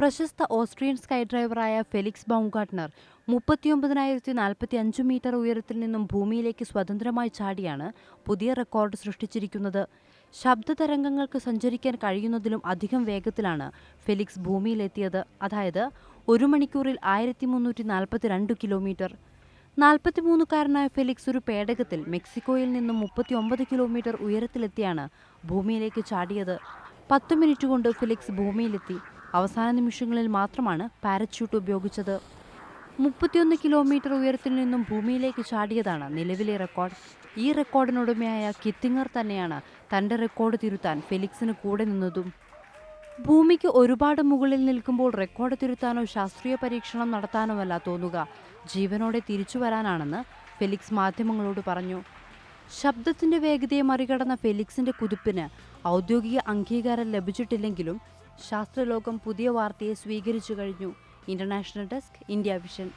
പ്രശസ്ത Austrian sky ഡ്രൈവറായ Felix Baumgartner മുപ്പത്തിയൊമ്പതിനായിരത്തി നാൽപ്പത്തി അഞ്ച് മീറ്റർ ഉയരത്തിൽ നിന്നും ഭൂമിയിലേക്ക് സ്വതന്ത്രമായി ചാടിയാണ് പുതിയ റെക്കോർഡ് സൃഷ്ടിച്ചിരിക്കുന്നത്. ശബ്ദതരംഗങ്ങൾക്ക് സഞ്ചരിക്കാൻ കഴിയുന്നതിലും അധികം വേഗത്തിലാണ് ഫെലിക്സ് ഭൂമിയിലെത്തിയത്. അതായത് ഒരു മണിക്കൂറിൽ ആയിരത്തി മുന്നൂറ്റി നാൽപ്പത്തിരണ്ട് കിലോമീറ്റർ. നാൽപ്പത്തിമൂന്നുകാരനായ ഫെലിക്സ് ഒരു പേടകത്തിൽ മെക്സിക്കോയിൽ നിന്നും മുപ്പത്തി ഒമ്പത് കിലോമീറ്റർ ഉയരത്തിലെത്തിയാണ് ഭൂമിയിലേക്ക് ചാടിയത്. പത്ത് മിനിറ്റ് കൊണ്ട് ഫെലിക്സ് ഭൂമിയിലെത്തി. അവസാന നിമിഷങ്ങളിൽ മാത്രമാണ് പാരച്യൂട്ട് ഉപയോഗിച്ചത്. മുപ്പത്തിയൊന്ന് കിലോമീറ്റർ ഉയരത്തിൽ നിന്നും ഭൂമിയിലേക്ക് ചാടിയതാണ് നിലവിലെ റെക്കോർഡ്. ഈ റെക്കോർഡിനുടമയായ കിത്തിങ്ങർ തന്നെയാണ് തന്റെ റെക്കോർഡ് തിരുത്താൻ ഫെലിക്സിന് കൂടെ നിന്നതും. ഭൂമിക്ക് ഒരുപാട് മുകളിൽ നിൽക്കുമ്പോൾ റെക്കോർഡ് തിരുത്താനോ ശാസ്ത്രീയ പരീക്ഷണം നടത്താനോ അല്ല തോന്നുക. ജീവനോടെ തിരിച്ചു വരാനാണെന്ന് ഫെലിക്സ് മാധ്യമങ്ങളോട് പറഞ്ഞു. ശബ്ദത്തിന്റെ വേഗതയെ മറികടന്ന ഫെലിക്സിന്റെ കുതിപ്പിന് ഔദ്യോഗിക അംഗീകാരം ലഭിച്ചിട്ടില്ലെങ്കിലും ശാസ്ത്രലോകം പുതിയ വാർത്തയെ സ്വീകരിച്ചു കഴിഞ്ഞു. International desk India vision.